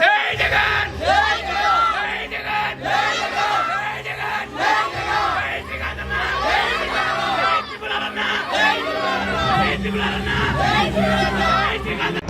జై Jagan! Давайте, брата! Давайте, брата!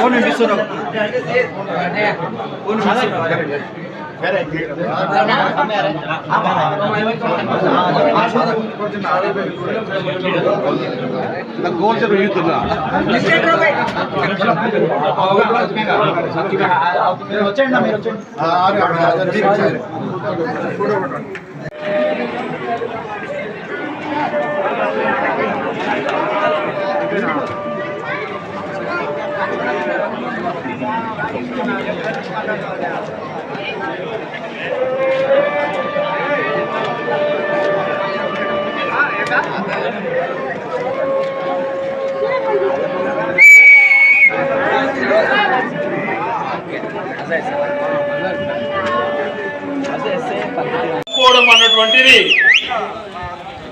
Phone phone గోచరు యూతున్నా వచ్చండి పోవడం అన్నటువంటిది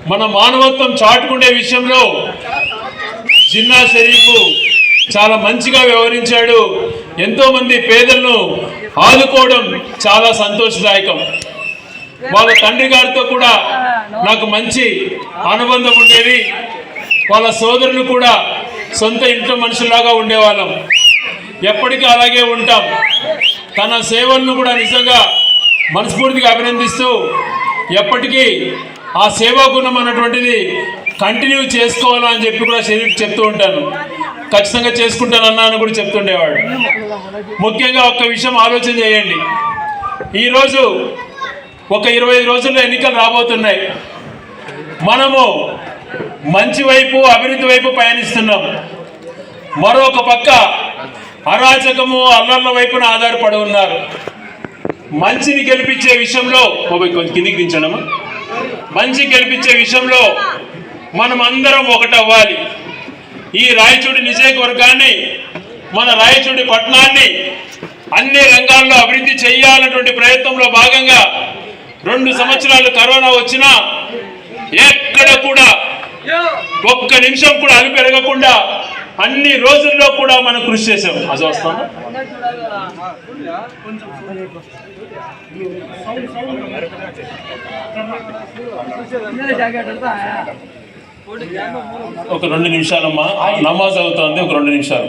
మన మానవత్వం చాటుకునే విషయంలో జిన్నా షరీఫ్ చాలా మంచిగా వ్యవహరించాడు. ఎంతో మంది పేదలను ఆదుకోవడం చాలా సంతోషదాయకం. వాళ్ళ తండ్రి గారితో కూడా నాకు మంచి అనుబంధం ఉండేది. వాళ్ళ సోదరులు కూడా సొంత ఇంట్లో మనుషులాగా ఉండేవాళ్ళం. ఎప్పటికీ అలాగే ఉంటాం. తన సేవలను కూడా నిజంగా మనస్ఫూర్తిగా అభినందిస్తూ ఎప్పటికీ ఆ సేవా గుణం అన్నటువంటిది కంటిన్యూ చేసుకోవాలని చెప్పి కూడా షరీఫ్ చెప్తూ ఉంటాను. ఖచ్చితంగా చేసుకుంటానన్నా అని కూడా చెప్తుండేవాడు. ముఖ్యంగా ఒక్క విషయం ఆలోచన చేయండి. ఈరోజు ఒక ఇరవై రోజుల్లో ఎన్నికలు రాబోతున్నాయి. మనము మంచి వైపు అభివృద్ధి వైపు పయనిస్తున్నాం. మరొక పక్క అరాచకము అల్లర్ల వైపున ఆధారపడి ఉన్నారు. మంచిని గెలిపించే విషయంలో మొబైల్ కొంచెం కిందికి దించడమా మంచి గెలిపించే విషయంలో మనం అందరం ఒకటవ్వాలి ఈ రాయచూడి నియోజకవర్గాన్ని మన రాయచూడి పట్టణాన్ని అన్ని రంగాల్లో అభివృద్ధి చేయాలన్నటువంటి ప్రయత్నంలో భాగంగా రెండు సంవత్సరాలు కరోనా వచ్చినా ఎక్కడ కూడా ఒక్క నిమిషం కూడా అనిపెరగకుండా అన్ని రోజుల్లో కూడా మనం కృషి చేసాం అది వస్తాము ఒక రెండు నిమిషాలమ్మా నమాజ్ అవుతోంది ఒక రెండు నిమిషాలు